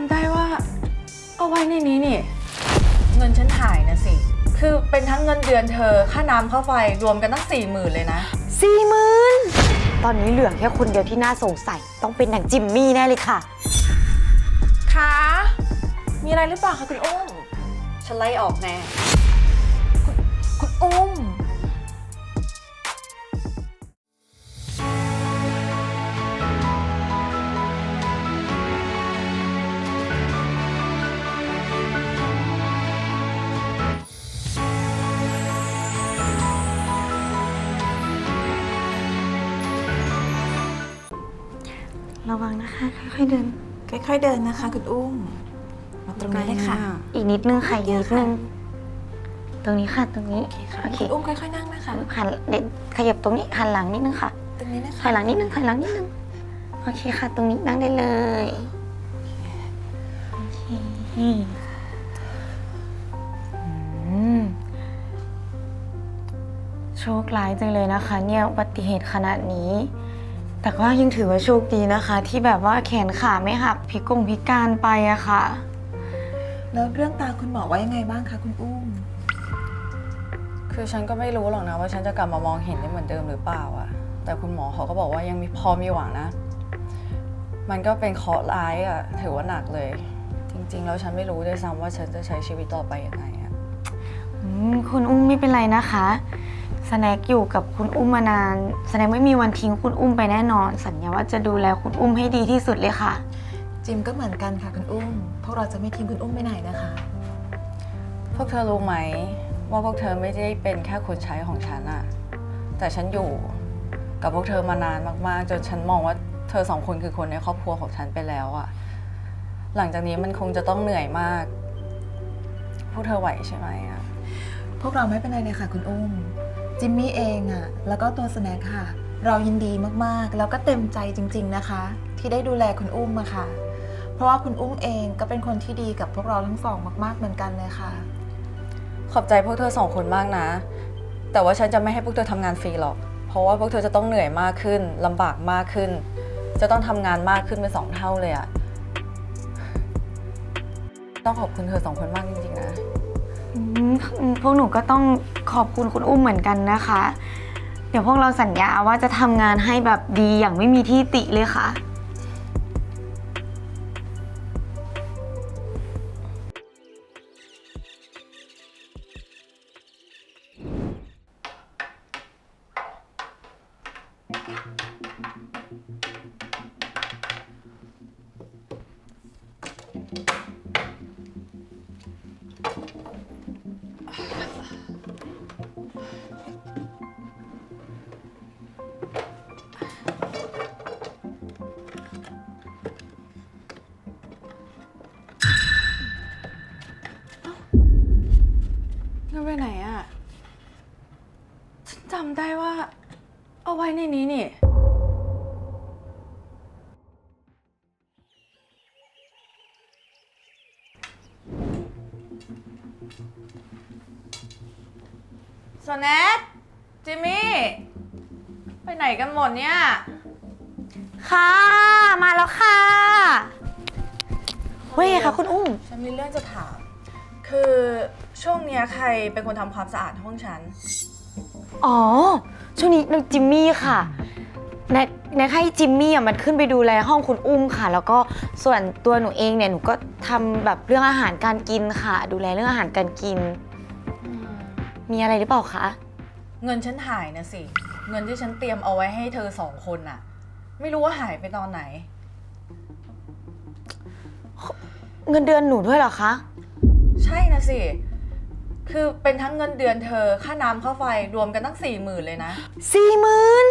ำได้ว่า เอาไว้ในนี้นี่ เงินฉันหายนะสิ คือเป็นทั้งเงินเดือนเธอ ค่าน้ำค่าไฟรวมกันตั้งสี่หมื่นเลยนะ สี่หมื่นตอนนี้เหลือแค่คนเดียวที่น่าสงสัย ต้องเป็นหนังจิมมี่แน่เลยค่ะ คะ มีอะไรหรือเปล่าคะคุณอุ้ม ฉันไล่ออกแน่ คุณคุณอุ้ม ระวังนะคะ ค่อยๆเดิน ค่อยๆเดินนะคะคุณอุ้ม มาตรงนี้เลยค่ะ อีกนิดนึงค่ะอีกนิดนึง ตรงนี้ค่ะตรงนี้ โอเคค่ะโอเคคุณอุ้มค่อยๆนั่งนะคะหันเด็กขยับตรงนี้หันหลังนิดนึงค่ะ ตรงนี้นะคะถอยหลังนิดนึงถอยหลังนิดนึง โอเคค่ะ ตรงนี้นั่งได้เลย โอเคอืมโชคร้ายจังเลยนะคะ เนี่ยอุบัติเหตุขนาดนี้ แต่ก็ยังถือว่าโชคดีนะคะ ที่แบบว่าแขนขาไม่หักพิกงพิการไปอะค่ะ แล้วเรื่องตาคุณหมอว่ายังไงบ้างคะคุณอุ้ม คือฉันก็ไม่รู้หรอกนะว่าฉันจะกลับมามองเห็นได้เหมือนเดิมหรือเปล่าอะแต่คุณหมอเขาก็บอกว่ายังมีพอมีหวังนะ มันก็เป็นเคราะห์ร้ายอะถือว่าหนักเลย จริง ๆ แล้วฉันไม่รู้ด้วยซ้ำว่าฉันจะใช้ชีวิตต่อไปยังไงอะ อืมคุณอุ้มไม่เป็นไรนะคะ สแน็คอยู่กับคุณอุ้มมานานสแน็คไม่มีวันทิ้งคุณอุ้มไปแน่นอน สัญญาว่าจะดูแลคุณอุ้มให้ดีที่สุดเลยค่ะ จิมก็เหมือนกันค่ะคุณอุ้ม พวกเราจะไม่ทิ้งคุณอุ้มไปไหนนะคะ พวกเธอรู้ไหม ว่าพวกเธอไม่ได้เป็นแค่คนใช้ของฉันอะแต่ฉันอยู่กับพวกเธอมานานมากๆจนฉันมองว่าเธอสองคนคือคนในครอบครัวของฉันไปแล้วอะหลังจากนี้มันคงจะต้องเหนื่อยมาก พวกเธอไหวใช่ไหมอะพวกเราไม่เป็นไรเลยค่ะคุณอุ้ม จิมมี่เองอะแล้วก็ตัวสแน็คค่ะ เรายินดีมากๆ แล้วก็เต็มใจจริง ๆนะคะ ที่ได้ดูแลคุณอุ้มอะค่ะ เพราะว่าคุณอุ้มเองก็เป็นคนที่ดีกับพวกเราทั้งสองมากๆเหมือนกันเลยค่ะ ขอบใจพวกเธอสองคนมากนะ แต่ว่าฉันจะไม่ให้พวกเธอทำงานฟรีหรอก เพราะว่าพวกเธอจะต้องเหนื่อยมากขึ้นลำบากมากขึ้น จะต้องทำงานมากขึ้นเป็นสองเท่าเลยอะต้องขอบคุณเธอสองคนมากจริงๆ อืมพวกหนูก็ต้องขอบคุณคุณอุ้มเหมือนกันนะคะ เดี๋ยวพวกเราสัญญาว่าจะทำงานให้แบบดีอย่างไม่มีที่ติเลยค่ะ ได้ว่า เอาไว้ในนี้นี่ สแนทจิมมี่ ไปไหนกันหมดเนี่ย ค่ะ มาแล้วค่ะ เว้ยค่ะคุณอุ้ม ฉันมีเรื่องจะถาม คือช่วงเนี้ยใครเป็นคนทำความสะอาดห้องฉัน อ๋อ ช่วงนี้นางจิมมี่ค่ะแนกแนกให้จิมมี่อะมันขึ้นไปดูแลห้องคุณอุ้มค่ะ แล้วก็ส่วนตัวหนูเองเนี่ยหนูก็ทำแบบเรื่องอาหารการกินค่ะ ดูแลเรื่องอาหารการกิน มีอะไรหรือเปล่าคะเงินฉันหายนะสิ เงินที่ฉันเตรียมเอาไว้ให้เธอสองคนน่ะ ไม่รู้ว่าหายไปตอนไหน เงินเดือนหนูด้วยเหรอคะ ใช่นะสิ คือเป็นทั้งเงินเดือนเธอ ค่าน้ำค่าไฟรวมกันตั้งสี่หมื่นเลยนะ สี่หมื่น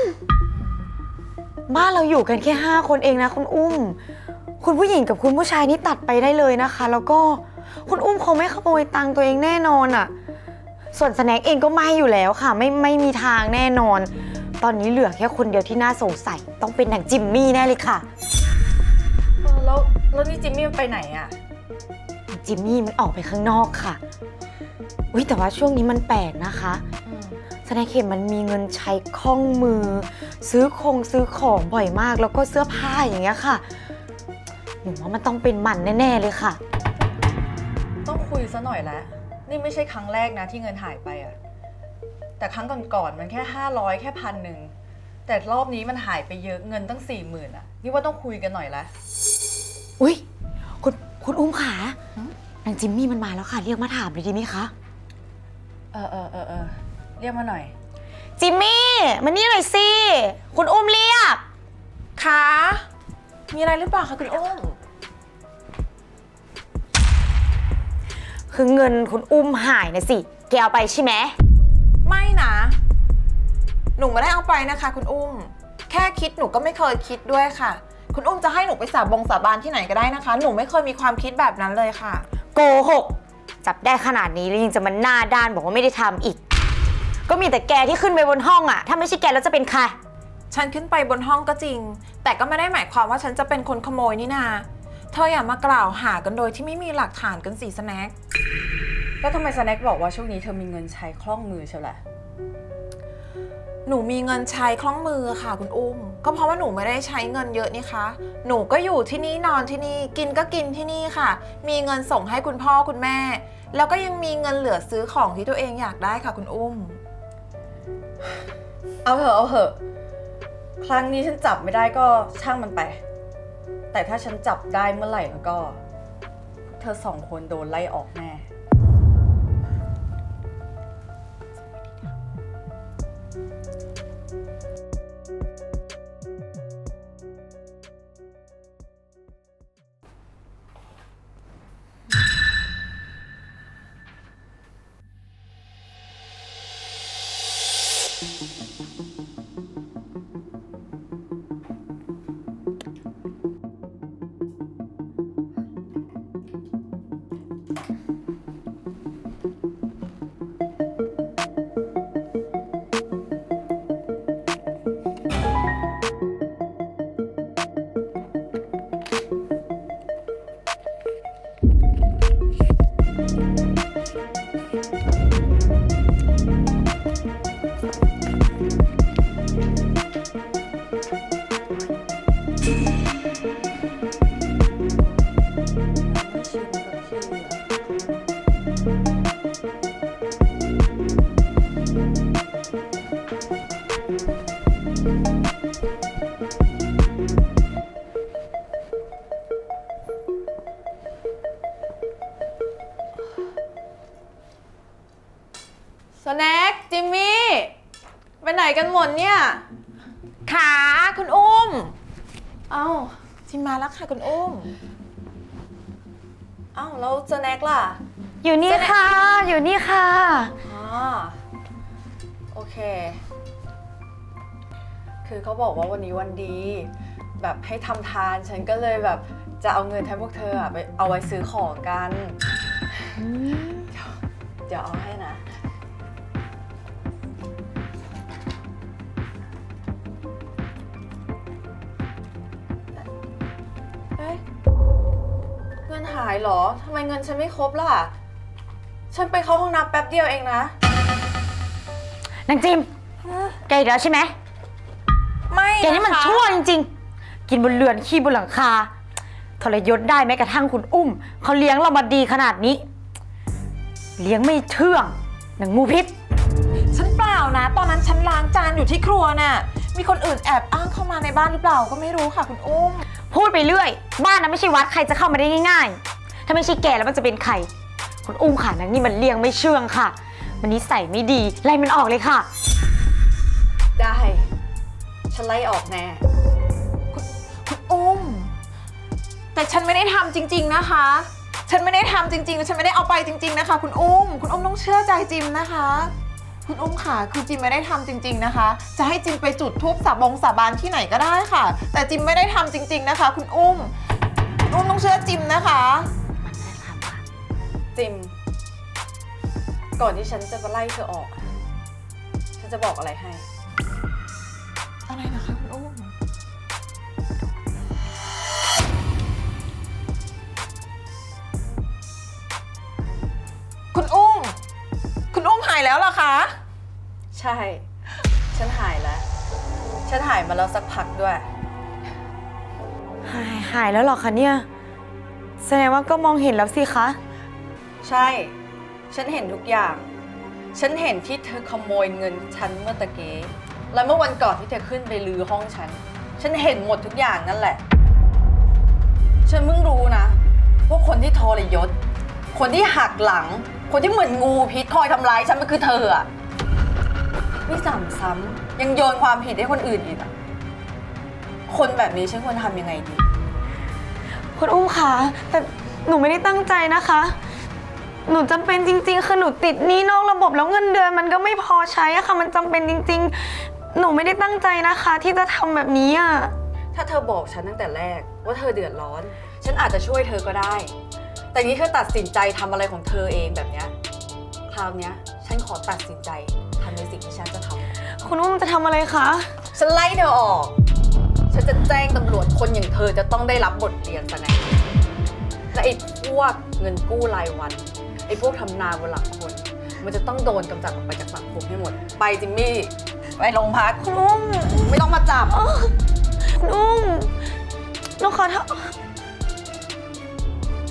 บ้านเราอยู่กันแค่ห้าคนเองนะคุณอุ้ม คุณผู้หญิงกับคุณผู้ชายนี่ตัดไปได้เลยนะคะ แล้วก็คุณอุ้มคงไม่ขโมยตังค์ตัวเองแน่นอนอะ่ะ ส่วนสแน็คเองก็ไม่อยู่แล้วค่ะ ไม่ไม่มีทางแน่นอน ตอนนี้เหลือแค่คนเดียวที่น่าสงสัยต้องเป็นหนังจิมมี่แน่เลยค่ะเออแล้วแล้วนี่จิมมี่มันไปไหนอะจิมมี่มันออกไปข้างนอกค่ะ อุ้ยแต่ว่าช่วงนี้มันแปลกนะคะอืมสแน็คเห็นมันมีเงินใช้คล่องมือ ซื้อคงซื้อของบ่อยมากแล้วก็เสื้อผ้าอย่างเงี้ยค่ะหนูว่ามันต้องเป็นหมันแน่ ๆ เลยค่ะ ต้องคุยซะหน่อยแล้วนี่ไม่ใช่ครั้งแรกนะที่เงินหายไปอะแต่ครั้งก่อนๆมันแค่ 500 แค่พันหนึ่งแต่รอบนี้มันหายไปเยอะเงินตั้งสี่หมื่นอะนี่ว่าต้องคุยกันหน่อยละอุ้ยคุณคุณอุ้มขา นางจิมมี่มันมาแล้วค่ะ เรียกมาถามเลยดีไหมคะ เออเออเออเออเรียกมาหน่อย จิมมี่มานี่หน่อยสิ คุณอุ้มเรียกคะมีอะไรหรือเปล่าคะคุณอุ้ม คือเงินคุณอุ้มหายนะสิ แกเอาไปใช่ไหม ไม่นะ หนูไม่ได้เอาไปนะคะ คุณอุ้ม แค่คิดหนูก็ไม่เคยคิดด้วยค่ะ คุณอุ้มจะให้หนูไปสาบงสาบานที่ไหนก็ได้นะคะ หนูไม่เคยมีความคิดแบบนั้นเลยค่ะ โกหกจับได้ขนาดนี้แล้วยังจะมาหน้าด้านบอกว่าไม่ได้ทำอีก ก็มีแต่แกที่ขึ้นไปบนห้องอะถ้าไม่ใช่แกแล้วจะเป็นใคร ฉันขึ้นไปบนห้องก็จริง แต่ก็ไม่ได้หมายความว่าฉันจะเป็นคนขโมยนี่นา เธออย่ามากล่าวหากันโดยที่ไม่มีหลักฐานกันสิสแน็คแล้วทำไมสแน็คบอกว่าช่วงนี้เธอมีเงินใช้คล่องมือเชียวแหละ หนูมีเงินใช้คล่องมือค่ะ คุณอุ้ม ก็เพราะว่าหนูไม่ได้ใช้เงินเยอะนี่คะ หนูก็อยู่ที่นี่นอนที่นี่กินก็กินที่นี่ค่ะ มีเงินส่งให้คุณพ่อคุณแม่ แล้วก็ยังมีเงินเหลือซื้อของที่ตัวเองอยากได้ค่ะ คุณอุ้ม เอาเถอะเอาเถอะ ครั้งนี้ฉันจับไม่ได้ก็ช่างมันไป แต่ถ้าฉันจับได้เมื่อไหร่แล้วก็ เธอสองคนโดนไล่ออกแน่ ส ค่ะคุณอุ้มเอ้าแล้วสแน็คล่ะ อยู่นี่ค่ะ อยู่นี่ค่ะ อ๋อ โอเค คือเขาบอกว่าวันนี้วันดี แบบให้ทำทาน ฉันก็เลยแบบจะเอาเงินให้พวกเธออะไปเอาไว้ซื้อของกัน เดี๋ยวเอาให้นะ นหายเหรอ ทำไมเงินฉันไม่ครบล่ะ ฉันไปเข้าห้องน้ำแป๊บเดียวเองนะ นางจิมแกอีกแล้วใช่ไหมไม่แกนี่มันนะคะชั่วจริงๆ กินบนเรือนขี้บนหลังคา ทรยศได้แม้กระทั่งคุณอุ้ม เขาเลี้ยงเรามาดีขนาดนี้ เลี้ยงไม่เชื่องนางงูพิษ ฉันเปล่านะ ตอนนั้นฉันล้างจานอยู่ที่ครัวน่ะ มีคนอื่นแอบอ้างเข้ามาในบ้านหรือเปล่าก็ไม่รู้ค่ะคุณอุ้ม พูดไปเรื่อย บ้านนั้นไม่ใช่วัดใครจะเข้ามาได้ง่ายๆ ถ้าไม่ใช่แกแล้วมันจะเป็นใครคุณอุ้มค่ะนางนี่มันเลี้ยงไม่เชื่องค่ะ มันนิสัยไม่ดีไล่มันออกเลยค่ะ ได้ ฉันไล่ออกแน่คุณอุ้ม แต่ฉันไม่ได้ทำจริง ๆนะคะ ฉันไม่ได้ทำจริงๆ ฉันไม่ได้เอาไปจริง ๆนะคะ คุณอุ้ม คุณอุ้มต้องเชื่อใจจิมนะคะ คุณอุ้มค่ะ คือจิมไม่ได้ทำจริง ๆนะคะ จะให้จิมไปจุดทูบสาบงสาบานที่ไหนก็ได้ค่ะ แต่จิมไม่ได้ทำจริง ๆนะคะ คุณอุ้ม คุณอุ้มต้องเชื่อจิมนะคะจิม ก่อนที่ฉันจะมาไล่เธอออกอะฉันจะบอกอะไรให้ อะไรนะคะคุณอุ้ม แล้วเหรอคะ ใช่ ฉันหายแล้ว ฉันหายมาแล้วสักพักด้วย หายหายแล้วเหรอคะเนี่ยใแสดงว่าก็มองเห็นแล้วสิคะ ใช่ ฉันเห็นทุกอย่าง ฉันเห็นที่เธอขโมยเงินฉันเมื่อตะเกีและเมื่อวันก่อนที่เธอขึ้นไปลือห้องฉัน ฉันเห็นหมดทุกอย่างนั่นแหละ ฉันเพิ่งรู้นะว่าคนที่ทรยศ คนที่หักหลัง คนที่เหมือนงูพิษคอยทำร้ายฉันมันคือเธออะนี่สามซ้ำยังโยนความผิดให้คนอื่นอีกอะคนแบบนี้ฉันควรทำยังไงดี คุณอุ้มคะแต่หนูไม่ได้ตั้งใจนะคะ หนูจำเป็นจริงๆ คือหนูติดหนี้นอกระบบแล้วเงินเดือนมันก็ไม่พอใช้อะค่ะ มันจำเป็นจริงๆ หนูไม่ได้ตั้งใจนะคะ ที่จะทำแบบนี้อะถ้าเธอบอกฉันตั้งแต่แรกว่าเธอเดือดร้อน ฉันอาจจะช่วยเธอก็ได้ แต่นี้เธอตัดสินใจทำอะไรของเธอเองแบบเนี้ย คราวเนี้ยฉันขอตัดสินใจทำในสิ่งที่ฉันจะทำ คุณอุ้มจะทำอะไรคะ ฉันไล่เธอออก ฉันจะแจ้งตำรวจคนอย่างเธอจะต้องได้รับบทเรียนซะแน่และไอ้พวกเงินกู้รายวัน ไอ้พวกทำนาบนหลังคน มันจะต้องโดนกำจัดออกไปจากสังคมให้หมด ไปจิมมี่ ไปโรงพัก คุณอุ้มไม่ต้องมาจับ คุณอุ้มหนูขอโทษ